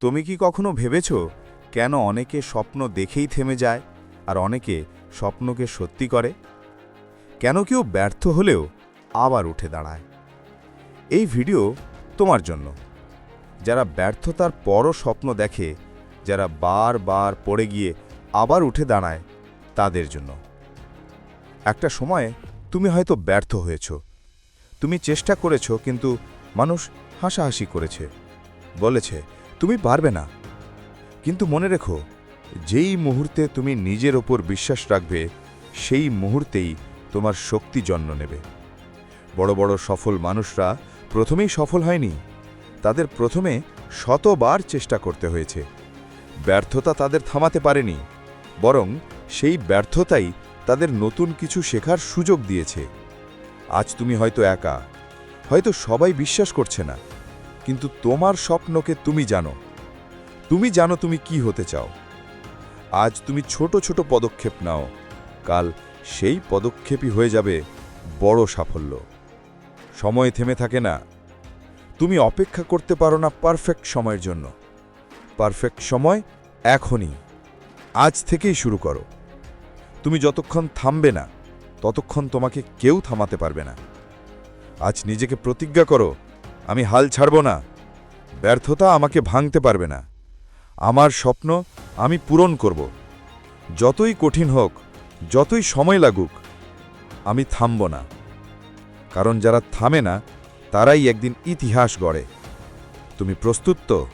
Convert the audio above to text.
তুমি কি কখনো ভেবেছ কেন অনেকে স্বপ্ন দেখেই থেমে যায় আর অনেকে স্বপ্নকে সত্যি করে? কেন কেউ ব্যর্থ হলেও আবার উঠে দাঁড়ায়? এই ভিডিও তোমার জন্য। যারা ব্যর্থতার পরও স্বপ্ন দেখে, যারা বারবার পড়ে গিয়ে আবার উঠে দাঁড়ায়, তাদের জন্য। একটা সময়ে তুমি হয়তো ব্যর্থ হয়েছ। তুমি চেষ্টা করেছ, কিন্তু মানুষ হাসাহাসি করেছে। বলেছে তুমি পারবে না। কিন্তু মনে রেখো, যেই মুহূর্তে তুমি নিজের ওপর বিশ্বাস রাখবে, সেই মুহূর্তেই তোমার শক্তি জন্ম নেবে। বড় বড় সফল মানুষরা প্রথমেই সফল হয়নি। তাদের প্রথমে শতবার চেষ্টা করতে হয়েছে। ব্যর্থতা তাদের থামাতে পারেনি, বরং সেই ব্যর্থতাই তাদের নতুন কিছু শেখার সুযোগ দিয়েছে। আজ তুমি হয়তো একা, হয়তো সবাই বিশ্বাস করছে না। কিন্তু তোমার স্বপ্নকে তুমি জানো। তুমি জানো তুমি কি হতে চাও। আজ তুমি ছোট ছোট পদক্ষেপ নাও। কাল সেই পদক্ষেপই হয়ে যাবে বড় সাফল্য। সময় থেমে থাকে না। তুমি অপেক্ষা করতে পারো না পারফেক্ট সময়ের জন্য। পারফেক্ট সময় এখনই। আজ থেকেই শুরু করো। তুমি যতক্ষণ থামবে না, ততক্ষণ তোমাকে কেউ থামাতে পারবে না। আজ নিজেকে প্রতিজ্ঞা করো আমি হাল ছাড়ব না। ব্যর্থতা আমাকে ভাঙতে পারবে না। আমার স্বপ্ন আমি পূরণ করব। যতই কঠিন হোক, যতই সময় লাগুক, আমি থামব না। কারণ যারা থামে না, তারাই একদিন ইতিহাস গড়ে। তুমি প্রস্তুত তো?